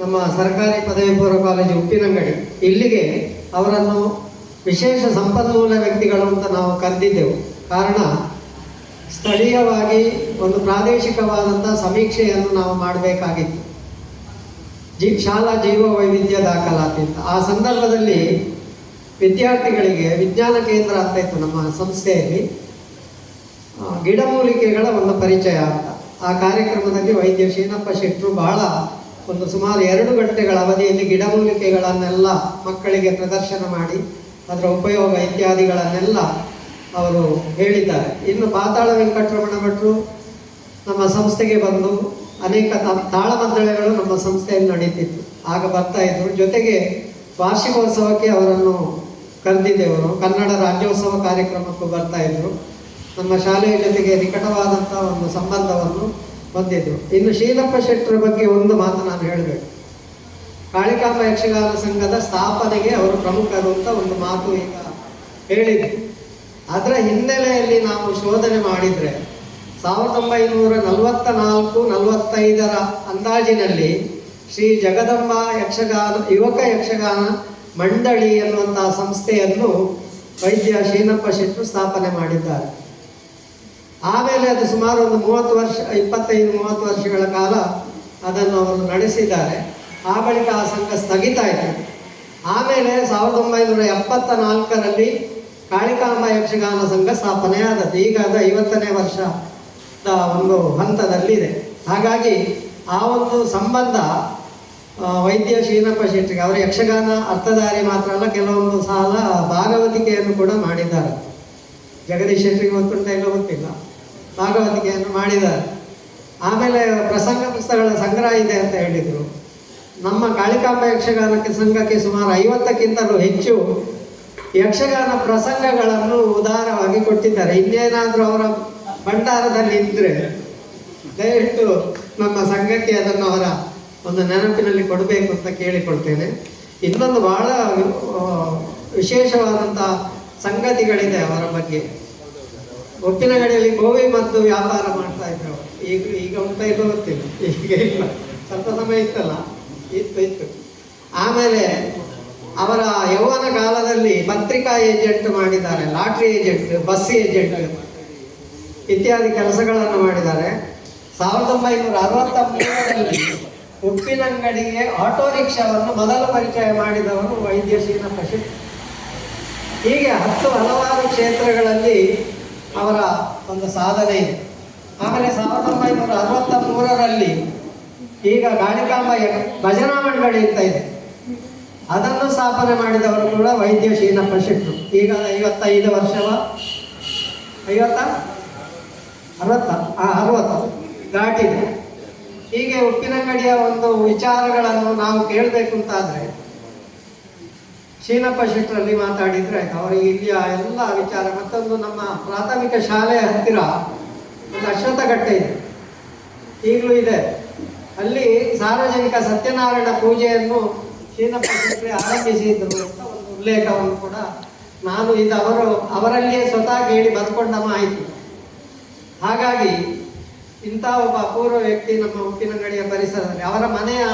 ನಮ್ಮ ಸರ್ಕಾರಿ ಪದವಿ ಪೂರ್ವ ಕಾಲೇಜು ಉಪ್ಪಿನಂಗಡಿ. ಇಲ್ಲಿಗೆ ಅವರನ್ನು ವಿಶೇಷ ಸಂಪನ್ಮೂಲ ವ್ಯಕ್ತಿಗಳು ಅಂತ ನಾವು ಕರೆದಿದ್ದೆವು. ಕಾರಣ, ಸ್ಥಳೀಯವಾಗಿ ಒಂದು ಪ್ರಾದೇಶಿಕವಾದಂಥ ಸಮೀಕ್ಷೆಯನ್ನು ನಾವು ಮಾಡಬೇಕಾಗಿತ್ತು. ಜಿ, ಶಾಲಾ ಜೀವ ವೈವಿಧ್ಯ ದಾಖಲಾತಿ. ಅಂತ ಆ ಸಂದರ್ಭದಲ್ಲಿ ವಿದ್ಯಾರ್ಥಿಗಳಿಗೆ ವಿಜ್ಞಾನ ಕೇಂದ್ರ ಅಂತ ಇತ್ತು ನಮ್ಮ ಸಂಸ್ಥೆಯಲ್ಲಿ ಗಿಡಮೂಲಿಕೆಗಳ ಒಂದು ಪರಿಚಯ ಅಂತ. ಆ ಕಾರ್ಯಕ್ರಮದಲ್ಲಿ ವೈದ್ಯ ಶೀನಪ್ಪ ಶೆಟ್ಟರು ಬಹಳ ಒಂದು ಸುಮಾರು ಎರಡು ಗಂಟೆಗಳ ಅವಧಿಯಲ್ಲಿ ಗಿಡಮೂಲಿಕೆಗಳನ್ನೆಲ್ಲ ಮಕ್ಕಳಿಗೆ ಪ್ರದರ್ಶನ ಮಾಡಿ, ಅದರ ಉಪಯೋಗ ಇತ್ಯಾದಿಗಳನ್ನೆಲ್ಲ ಅವರು ಹೇಳಿದ್ದಾರೆ. ಇನ್ನು ಪಾತಾಳ ವೆಂಕಟರಮಣ ಭಟ್ರು ನಮ್ಮ ಸಂಸ್ಥೆಗೆ ಬಂದು ಅನೇಕ ತಾಳಮದ್ದಳೆಗಳು ನಮ್ಮ ಸಂಸ್ಥೆಯಲ್ಲಿ ನಡೀತಿತ್ತು. ಆಗ ಬರ್ತಾ ಇದ್ರು. ಜೊತೆಗೆ ವಾರ್ಷಿಕೋತ್ಸವಕ್ಕೆ ಅವರನ್ನು ಕರೆದಿದ್ದೆವರು. ಕನ್ನಡ ರಾಜ್ಯೋತ್ಸವ ಕಾರ್ಯಕ್ರಮಕ್ಕೂ ಬರ್ತಾ ಇದ್ರು. ನಮ್ಮ ಶಾಲೆಯ ಜೊತೆಗೆ ನಿಕಟವಾದಂಥ ಒಂದು ಸಂಬಂಧವನ್ನು ಹೊಂದಿದ್ರು ಇನ್ನು ಶೀಲಪ್ಪ ಶೆಟ್ಟರ ಬಗ್ಗೆ ಒಂದು ಮಾತು ನಾನು ಹೇಳಬೇಕು ಕಾಳಿಕಾಂಬ ಯಕ್ಷಗಾನ ಸಂಘದ ಸ್ಥಾಪನೆಗೆ ಅವರು ಪ್ರಮುಖರು ಅಂತ ಒಂದು ಮಾತು ಈಗ ಹೇಳಿದ್ರು ಅದರ ಹಿನ್ನೆಲೆಯಲ್ಲಿ ನಾವು ಶೋಧನೆ ಮಾಡಿದರೆ, ಸಾವಿರದ ಒಂಬೈನೂರ ನಲವತ್ತ ನಾಲ್ಕು ನಲವತ್ತೈದರ ಅಂದಾಜಿನಲ್ಲಿ ಶ್ರೀ ಜಗದಂಬ ಯಕ್ಷಗಾನ, ಯುವಕ ಯಕ್ಷಗಾನ ಮಂಡಳಿ ಎನ್ನುವಂತಹ ಸಂಸ್ಥೆಯನ್ನು ವೈದ್ಯ ಶೀನಪ್ಪ ಶೆಟ್ಟರು ಸ್ಥಾಪನೆ ಮಾಡಿದ್ದಾರೆ. ಆಮೇಲೆ ಅದು ಸುಮಾರು ಒಂದು ಮೂವತ್ತು ವರ್ಷ, ಇಪ್ಪತ್ತೈದು, ಮೂವತ್ತು ವರ್ಷಗಳ ಕಾಲ ಅದನ್ನು ಅವರು ನಡೆಸಿದ್ದಾರೆ. ಆ ಬಳಿಕ ಆ ಸಂಘ ಸ್ಥಗಿತ ಆಯಿತು. ಆಮೇಲೆ ಸಾವಿರದ ಒಂಬೈನೂರ ಎಪ್ಪತ್ತ ನಾಲ್ಕರಲ್ಲಿ ಕಾಳಿಕಾಂಬ ಯಕ್ಷಗಾನ ಸಂಘ ಸ್ಥಾಪನೆಯಾದದ್ದು ಈಗ ಅದು ಐವತ್ತನೇ ವರ್ಷದ ಒಂದು ಹಂತದಲ್ಲಿದೆ. ಹಾಗಾಗಿ ಆ ಒಂದು ಸಂಬಂಧ ವೈದ್ಯ ಶೀನಪ್ಪ ಶೆಟ್ಟಿಗೆ ಅವರು ಯಕ್ಷಗಾನ ಅರ್ಥಧಾರಿ ಮಾತ್ರ ಅಲ್ಲ, ಕೆಲವೊಂದು ಸಾಲ ಭಾಗವತಿಕೆಯನ್ನು ಕೂಡ ಮಾಡಿದ್ದಾರೆ. ಜಗದೀಶ್ ಶೆಟ್ಟಿಗೆ ಗೊತ್ತುಂಟ ಇಲ್ಲ ಗೊತ್ತಿಲ್ಲ. ಭಾಗವತಿಕೆಯನ್ನು ಮಾಡಿದ್ದಾರೆ. ಆಮೇಲೆ ಪ್ರಸಂಗ ಪುಸ್ತಕಗಳ ಸಂಗ್ರಹ ಇದೆ ಅಂತ ಹೇಳಿದರು. ನಮ್ಮ ಕಾಳಿಕಾಂಬ ಯಕ್ಷಗಾನಕ್ಕೆ ಸಂಘಕ್ಕೆ ಸುಮಾರು ಐವತ್ತಕ್ಕಿಂತಲೂ ಹೆಚ್ಚು ಯಕ್ಷಗಾನ ಪ್ರಸಂಗಗಳನ್ನು ಉದಾರವಾಗಿ ಕೊಟ್ಟಿದ್ದಾರೆ. ಇನ್ನೇನಾದರೂ ಅವರ ಭಂಡಾರದಲ್ಲಿ ಇದ್ದರೆ ದಯವಿಟ್ಟು ನಮ್ಮ ಸಂಘಕ್ಕೆ ಅದನ್ನು ಅವರ ಒಂದು ನೆನಪಿನಲ್ಲಿ ಕೊಡಬೇಕು ಅಂತ ಕೇಳಿಕೊಳ್ತೇನೆ. ಇನ್ನೊಂದು ಬಹಳ ವಿಶೇಷವಾದಂಥ ಸಂಗತಿಗಳಿದೆ ಅವರ ಬಗ್ಗೆ. ಒಪ್ಪಿನಗಡಿಯಲ್ಲಿ ಗೋವಿ ಮತ್ತು ವ್ಯಾಪಾರ ಮಾಡ್ತಾ ಇದ್ರು ಈಗ ಈಗ ಉಂಟಾ ಇಲ್ಲ, ಗೊತ್ತಿಲ್ಲ. ಈಗ ಇಲ್ಲ. ಸ್ವಲ್ಪ ಸಮಯ ಇತ್ತಲ್ಲ? ಇತ್ತು ಇತ್ತು. ಆಮೇಲೆ ಅವರ ಯೌವನ ಕಾಲದಲ್ಲಿ ಪತ್ರಿಕಾ ಏಜೆಂಟ್ ಮಾಡಿದ್ದಾರೆ. ಲಾಟ್ರಿ ಏಜೆಂಟ್, ಬಸ್ ಏಜೆಂಟ್ ಇತ್ಯಾದಿ ಕೆಲಸಗಳನ್ನು ಮಾಡಿದ್ದಾರೆ. ಸಾವಿರದ ಒಂಬೈನೂರ ಅರವತ್ತ ಮೂರರಲ್ಲಿ ಉಪ್ಪಿನಂಗಡಿಗೆ ಆಟೋ ರಿಕ್ಷಾವನ್ನು ಮೊದಲು ಪರಿಚಯ ಮಾಡಿದವರು ವೈದ್ಯ ಶ್ರೀನಪ್ಪ ಹೀಗೆ ಹತ್ತು ಹಲವಾರು ಕ್ಷೇತ್ರಗಳಲ್ಲಿ ಅವರ ಒಂದು ಸಾಧನೆ ಇದೆ. ಆಮೇಲೆ ಸಾವಿರದ ಒಂಬೈನೂರ ಅರವತ್ತ ಮೂರರಲ್ಲಿ ಈಗ ಗಾಳಿಕಾಂಬ ಭಜನಾ ಮಂಡಳಿ ಅಂತ ಇದೆ. ಅದನ್ನು ಸ್ಥಾಪನೆ ಮಾಡಿದವರು ಕೂಡ ವೈದ್ಯ ಶೀನಪ್ಪ ಶೆಟ್ಟರು ಈಗ ಐವತ್ತೈದು ವರ್ಷವ? ಐವತ್ತ? ಅರವತ್ತ? ಅರವತ್ತು. ದಾಟಿದೆ. ಹೀಗೆ ಉಪ್ಪಿನಂಗಡಿಯ ಒಂದು ವಿಚಾರಗಳನ್ನು ನಾವು ಕೇಳಬೇಕು ಅಂತಾದರೆ ಶೀನಪ್ಪ ಶೆಟ್ಟರಲ್ಲಿ ಮಾತಾಡಿದ್ರೆ ಅವರಿಗೆ ಇಲ್ಲಿಯ ಎಲ್ಲ ವಿಚಾರ, ಮತ್ತೊಂದು ನಮ್ಮ ಪ್ರಾಥಮಿಕ ಶಾಲೆಯ ಹತ್ತಿರ ಒಂದು ಅಶ್ವತ್ಥಗಟ್ಟೆ ಇದೆ. ಈಗಲೂ ಇದೆ. ಅಲ್ಲಿ ಸಾರ್ವಜನಿಕ ಸತ್ಯನಾರಾಯಣ ಪೂಜೆಯನ್ನು ಶೀನಪ್ಪ ಶೆಟ್ಟಿ ಆರಂಭಿಸಿದ್ದರು ಅಂತ ಒಂದು ಉಲ್ಲೇಖವನ್ನು ಕೂಡ ನಾನು ಇದು ಅವರು, ಅವರಲ್ಲಿಯೇ ಸ್ವತಃ ಕೇಳಿ ಬರ್ಕೊಂಡ ಮಾಹಿತಿ. ಹಾಗಾಗಿ ಇಂಥ ಒಬ್ಬ ಅಪೂರ್ವ ವ್ಯಕ್ತಿ ನಮ್ಮ ಉಪ್ಪಿನಂಗಡಿಯ ಪರಿಸರದಲ್ಲಿ, ಅವರ ಮನೆಯ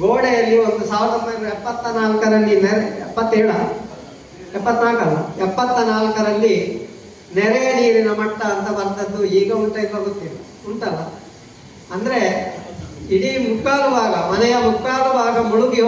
ಗೋಡೆಯಲ್ಲಿ ಒಂದು ಸಾವಿರದ ಒಂಬೈನೂರ ಎಪ್ಪತ್ತ ನಾಲ್ಕರಲ್ಲಿ ನೆರೆ, ಎಪ್ಪತ್ತೇಳ ಎಪ್ಪತ್ನಾಲ್ಕಲ್ಲ ಎಪ್ಪತ್ತ ನಾಲ್ಕರಲ್ಲಿ ನೆರೆಯ ನೀರಿನ ಮಟ್ಟ ಅಂತ ಬಂದದ್ದು ಈಗ ಉಂಟ ಇಲ್ಲ ಗೊತ್ತಿಲ್ಲ. ಉಂಟಲ್ಲ? ಅಂದರೆ ಇಡೀ ಮುಕ್ಕಾಲು ಭಾಗ, ಮನೆಯ ಮುಕ್ಕಾಲು